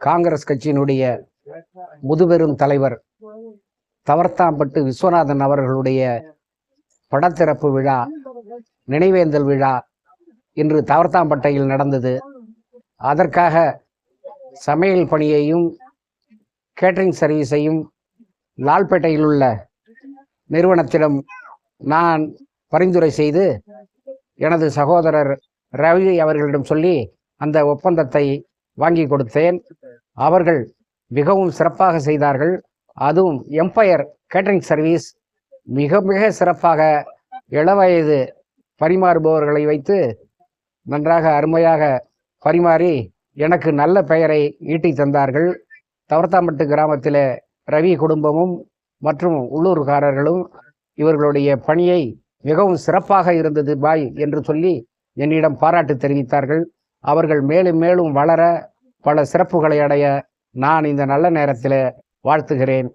காங்கிரஸ் கட்சியினுடைய முதுபெரும் தலைவர் தவர்த்தாம்பட்டு விஸ்வநாதன் அவர்களுடைய படத்திறப்பு விழா நினைவேந்தல் விழா இன்று தவர்த்தாம்பட்டையில் நடந்தது. அதற்காக சமையல் பணியையும் கேட்டரிங் சர்வீஸையும் லால்பேட்டையில் உள்ள நிறுவனத்திடம் நான் பரிந்துரை செய்து எனது சகோதரர் ரவி அவர்களிடம் சொல்லி அந்த ஒப்பந்தத்தை வாங்கி கொடுத்தேன். அவர்கள் மிகவும் சிறப்பாக செய்தார்கள். அதுவும் எம்பயர் கேட்டரிங் சர்வீஸ் மிக மிக சிறப்பாக இளவயது பரிமாறுபவர்களை வைத்து நன்றாக அருமையாக பரிமாறி எனக்கு நல்ல பெயரை ஈட்டி தந்தார்கள். தவர்த்தாம்பட்டு கிராமத்தில் ரவி குடும்பமும் மற்றும் உள்ளூர்காரர்களும் இவர்களுடைய பணியை மிகவும் சிறப்பாக இருந்தது பாய் என்று சொல்லி என்னிடம் பாராட்டு தெரிவித்தார்கள். அவர்கள் மேலும் மேலும் வளர பல சிறப்புகளை அடைய நான் இந்த நல்ல நேரத்தில் வாழ்த்துகிறேன்.